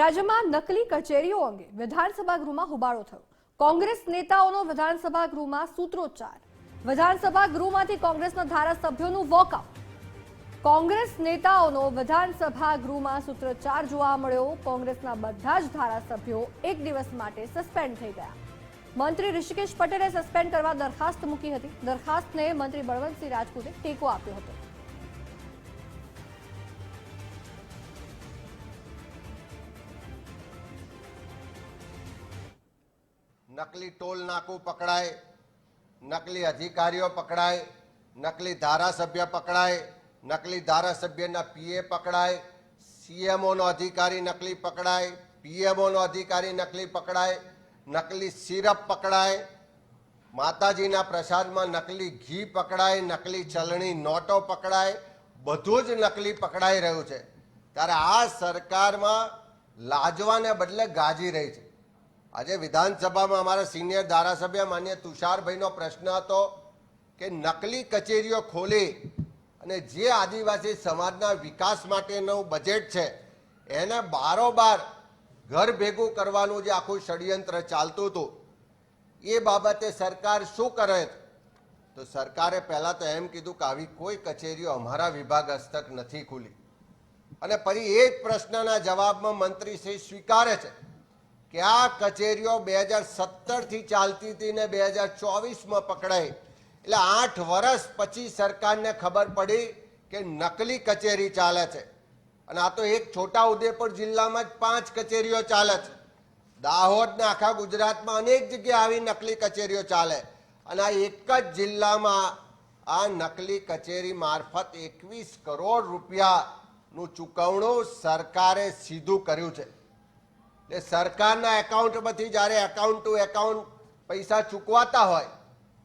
રાજ્યમાં નકલી કચેરીઓ અંગે વિધાનસભા ગૃહમાં હોબાળો થયો. કોંગ્રેસ નેતાઓનો વિધાનસભા ગૃહમાં સૂત્રોચ્ચાર. વિધાનસભા ગૃહમાંથી કોંગ્રેસના ધારાસભ્યોનું વોકઆઉટ કોંગ્રેસ નેતાઓનો વિધાનસભા ગૃહમાં સૂત્રોચ્ચાર જોવા મળ્યો. કોંગ્રેસના બધા જ ધારાસભ્યો એક દિવસ માટે સસ્પેન્ડ થઈ ગયા. મંત્રી ઋષિકેશ પટેલે સસ્પેન્ડ કરવા દરખાસ્ત મૂકી હતી. દરખાસ્તને મંત્રી બળવંતસિંહ રાજપૂતે ટેકો આપ્યો હતો. નકલી ટોલ નાકું પકડાય, નકલી અધિકારીઓ પકડાય, નકલી ધારાસભ્ય પકડાય, નકલી ધારાસભ્યના પીએ પકડાય, સીએમઓનો અધિકારી નકલી પકડાય, પીએમઓનો અધિકારી નકલી પકડાય, નકલી સિરપ પકડાય, માતાજીના પ્રસાદમાં નકલી ઘી પકડાય, નકલી ચલણી નોટો પકડાય, બધું જ નકલી પકડાઈ રહ્યું છે. ત્યારે આ સરકારમાં લાજવાને બદલે ગાજી રહી છે. આજે વિધાનસભામાં અમારા સિનિયર ધારાસભ્ય માન્ય તુષારભાઈનો પ્રશ્ન હતો કે નકલી કચેરીઓ ખોલી અને જે આદિવાસી સમાજના વિકાસ માટેનું બજેટ છે, એને બારોબાર ઘર ભેગું કરવાનું જે આખું ષડયંત્ર ચાલતું હતું, એ બાબતે સરકાર શું કરે? તો સરકારે પહેલાં તો એમ કીધું કે આવી કોઈ કચેરીઓ અમારા વિભાગ હસ્તક નથી ખુલી. અને ફરી એ પ્રશ્નના જવાબમાં મંત્રી શ્રી સ્વીકારે છે. કે આ કચેરીઓ બે હજાર સત્તરથી ચાલતી હતી ને બે હજાર ચોવીસમાં પકડાઈ. એટલે આઠ વર્ષ પછી સરકારને ખબર પડી કે નકલી કચેરી ચાલે છે. અને આ તો એક છોટા ઉદેપુર જિલ્લામાં જ પાંચ કચેરીઓ ચાલે છે. દાહોદ ને આખા ગુજરાતમાં અનેક જગ્યાએ આવી નકલી કચેરીઓ ચાલે. અને આ એક જ જિલ્લામાં આ નકલી કચેરી મારફત એકવીસ કરોડ રૂપિયાનું ચૂકવણું સરકારે સીધું કર્યું છે. એટલે સરકારના એકાઉન્ટમાંથી જ્યારે એકાઉન્ટ ટુ એકાઉન્ટ પૈસા ચૂકવાતા હોય,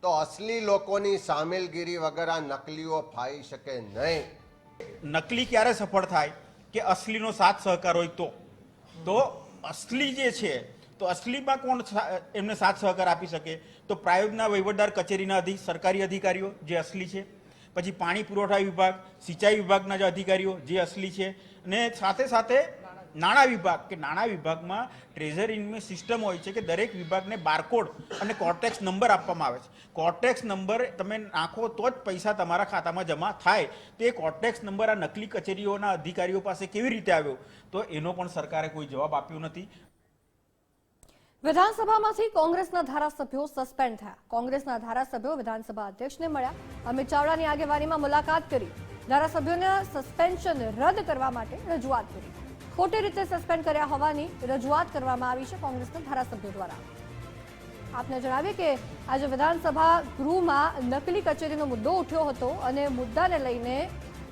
તો અસલી લોકોની સામેલગીરી વગર આ નકલીઓ ફાઈ શકે નહીં. નકલી ક્યારે સફળ થાય કે અસલીનો સાથ સહકાર હોય તો? તો અસલી જે છે, તો અસલીમાં કોણ એમને સાથ સહકાર આપી શકે? તો પ્રાયોગના વહીવટદાર કચેરીના સરકારી અધિકારીઓ જે અસલી છે, પછી પાણી પુરવઠા વિભાગ, સિંચાઈ વિભાગના જે અધિકારીઓ જે અસલી છે, અને સાથે સાથે નાણાં વિભાગ, કે નાણાં વિભાગમાં ટ્રેઝરીની સિસ્ટમ હોય છે કે દરેક વિભાગને બારકોડ અને કોર્ટેક્સ નંબર આપવામાં આવે છે. કોર્ટેક્સ નંબર તમે નાખો તો જ પૈસા તમારા ખાતામાં જમા થાય. તો એ કોર્ટેક્સ નંબર આ નકલી કચેરીઓના અધિકારીઓ પાસે કેવી રીતે આવ્યો? તો એનો પણ સરકારે કોઈ જવાબ આપ્યો નથી. વિધાનસભામાંથી કોંગ્રેસના ધારાસભ્યો સસ્પેન્ડ થયા. કોંગ્રેસના ધારાસભ્યો વિધાનસભા અધ્યક્ષને મળ્યા. અમિત ચાવડાની આગેવાનીમાં મુલાકાત કરી. ધારાસભ્યોના સસ્પેન્શન રદ કરવા માટે રજૂઆત કરી. ખોટી રીતે સસ્પેન્ડ કર્યા હોવાની રજૂઆત કરવામાં આવી છે કોંગ્રેસના ધારાસભ્યો દ્વારા. આપને જણાવીએ કે આજે વિધાનસભા ગૃહમાં નકલી કચેરીનો મુદ્દો ઉઠ્યો હતો અને મુદ્દાને લઈને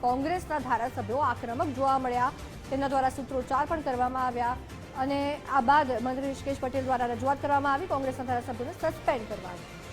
કોંગ્રેસના ધારાસભ્યો આક્રમક જોવા મળ્યા. તેમના દ્વારા સૂત્રોચ્ચાર પણ કરવામાં આવ્યા અને આ બાદ મંત્રી ઋષિકેશ પટેલ દ્વારા રજૂઆત કરવામાં આવી. કોંગ્રેસના ધારાસભ્યોને સસ્પેન્ડ કરવા આવી